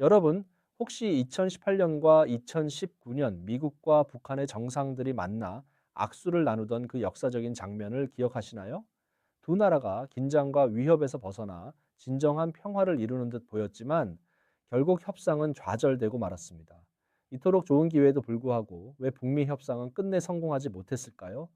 여러분, 혹시 2018년과 2019년 미국과 북한의 정상들이 만나 악수를 나누던 그 역사적인 장면을 기억하시나요? 두 나라가 긴장과 위협에서 벗어나 진정한 평화를 이루는 듯 보였지만 결국 협상은 좌절되고 말았습니다. 이토록 좋은 기회에도 불구하고 왜 북미 협상은 끝내 성공하지 못했을까요?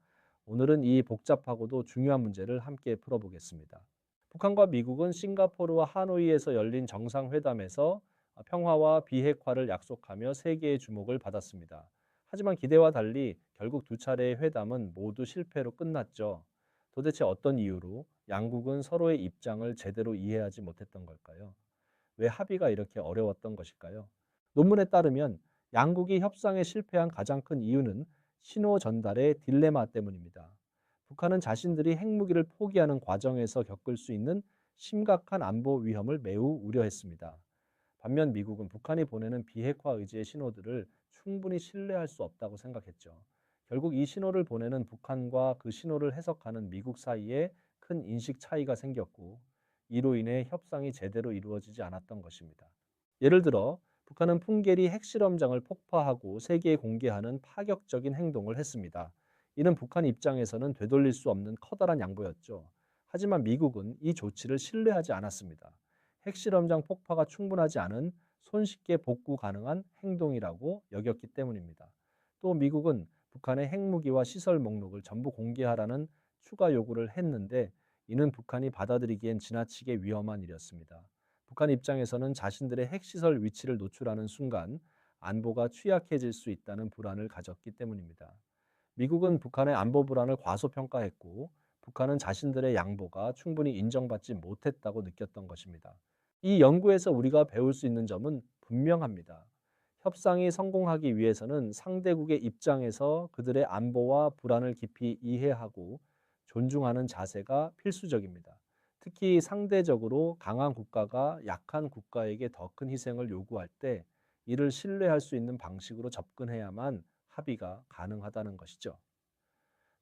오늘은 이 복잡하고도 중요한 문제를 함께 풀어보겠습니다. 북한과 미국은 싱가포르와 하노이에서 열린 정상회담에서 평화와 비핵화를 약속하며 세계의 주목을 받았습니다. 하지만 기대와 달리 결국 두 차례의 회담은 모두 실패로 끝났죠. 도대체 어떤 이유로 양국은 서로의 입장을 제대로 이해하지 못했던 걸까요? 왜 합의가 이렇게 어려웠던 것일까요? 논문에 따르면 양국이 협상에 실패한 가장 큰 이유는 신호 전달의 딜레마 때문입니다. 북한은 자신들이 핵무기를 포기하는 과정에서 겪을 수 있는 심각한 안보 위험을 매우 우려했습니다. 반면 미국은 북한이 보내는 비핵화 의지의 신호들을 충분히 신뢰할 수 없다고 생각했죠. 결국 이 신호를 보내는 북한과 그 신호를 해석하는 미국 사이에 큰 인식 차이가 생겼고 이로 인해 협상이 제대로 이루어지지 않았던 것입니다. 예를 들어 북한은 풍계리 핵실험장을 폭파하고 세계에 공개하는 파격적인 행동을 했습니다. 이는 북한 입장에서는 되돌릴 수 없는 커다란 양보였죠. 하지만 미국은 이 조치를 신뢰하지 않았습니다. 핵실험장 폭파가 충분하지 않은 손쉽게 복구 가능한 행동이라고 여겼기 때문입니다. 또 미국은 북한의 핵무기와 시설 목록을 전부 공개하라는 추가 요구를 했는데 이는 북한이 받아들이기엔 지나치게 위험한 일이었습니다. 북한 입장에서는 자신들의 핵시설 위치를 노출하는 순간 안보가 취약해질 수 있다는 불안을 가졌기 때문입니다. 미국은 북한의 안보 불안을 과소평가했고 북한은 자신들의 양보가 충분히 인정받지 못했다고 느꼈던 것입니다. 이 연구에서 우리가 배울 수 있는 점은 분명합니다. 협상이 성공하기 위해서는 상대국의 입장에서 그들의 안보와 불안을 깊이 이해하고 존중하는 자세가 필수적입니다. 특히 상대적으로 강한 국가가 약한 국가에게 더 큰 희생을 요구할 때 이를 신뢰할 수 있는 방식으로 접근해야만 합의가 가능하다는 것이죠.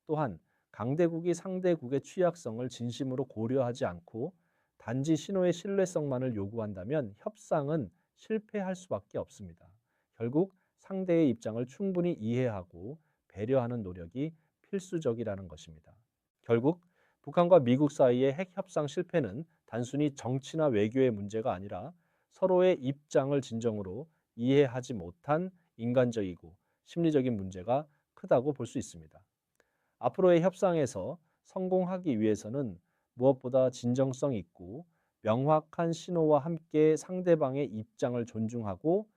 또한 강대국이 상대국의 취약성을 진심으로 고려하지 않고 단지 신호의 신뢰성만을 요구한다면 협상은 실패할 수밖에 없습니다. 결국 상대의 입장을 충분히 이해하고 배려하는 노력이 필수적이라는 것입니다. 결국 북한과 미국 사이의 핵 협상 실패는 단순히 정치나 외교의 문제가 아니라 서로의 입장을 진정으로 이해하지 못한 인간적이고 심리적인 문제가 크다고 볼 수 있습니다. 앞으로의 협상에서 성공하기 위해서는 무엇보다 진정성 있고 명확한 신호와 함께 상대방의 입장을 존중하고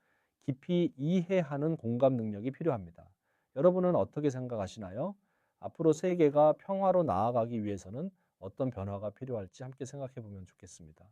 깊이 이해하는 공감 능력이 필요합니다. 여러분은 어떻게 생각하시나요? 앞으로 세계가 평화로 나아가기 위해서는 어떤 변화가 필요할지 함께 생각해 보면 좋겠습니다.